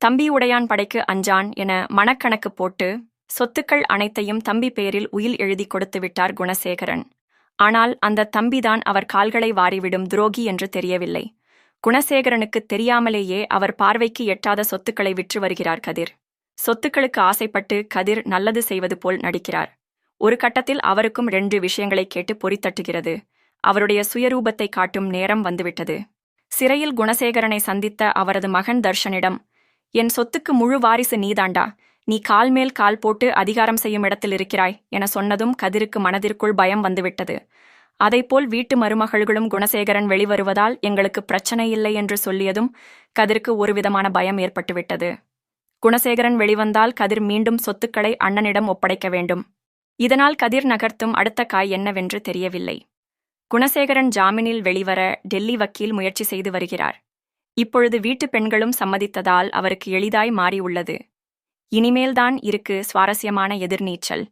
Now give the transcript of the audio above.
தம்பி உடையான் படைக்கு அஞ்சான் என மனக்கணக்கு போட்டு சொத்துக்கள் அனைத்தையும் தம்பி பெயரில் உயில் எழுதி கொடுத்து விட்டார் குணசேகரன். ஆனால் அந்த தம்பிதான் அவர் கால்களை வாரிவிடும் துரோகி என்று தெரியவில்லை. குணசேகரனுக்கு தெரியாமலேயே அவர் பார்வைக்கு எட்டாத சொத்துக்களை விற்று வருகிறார் கதிர். சொத்துக்களுக்கு ஆசைப்பட்டு கதிர் நல்லது செய்வது போல் நடிக்கிறார். ஒரு கட்டத்தில் அவருக்கும் ரெண்டு விஷயங்களை கேட்டு பொறித்தட்டுகிறது அவருடைய சுயரூபத்தை காட்டும் நேரம் வந்துவிட்டது. சிறையில் குணசேகரனை சந்தித்த அவரது மகன் தர்ஷனிடம் என் சொத்துக்கு முழு வாரிசு நீதாண்டா. நீ கால் மேல் கால் போட்டு அதிகாரம் செய்யும் இடத்தில் இருக்கிறாய் என சொன்னதும் கதிருக்கு மனதிற்குள் பயம் வந்துவிட்டது. அதைப்போல் வீட்டு மருமகள்களும் குணசேகரன் வெளிவருவதால் எங்களுக்கு பிரச்சனை இல்லை என்று சொல்லியதும் கதிருக்கு ஒருவிதமான பயம் ஏற்பட்டுவிட்டது. குணசேகரன் வெளிவந்தால் கதிர் மீண்டும் சொத்துக்களை அண்ணனிடம் ஒப்படைக்க வேண்டும். இதனால் கதிர் நகர்த்தும் அடுத்த காய் என்னவென்று தெரியவில்லை. குணசேகரன் ஜாமீனில் வெளிவர டெல்லி வக்கீல் முயற்சி செய்து வருகிறார். இப்பொழுது வீட்டு பெண்களும் சம்மதித்ததால் அவருக்கு எளிதாய் மாறியுள்ளது. இனிமேல்தான் இருக்கு சுவாரஸ்யமான எதிர்நீச்சல்.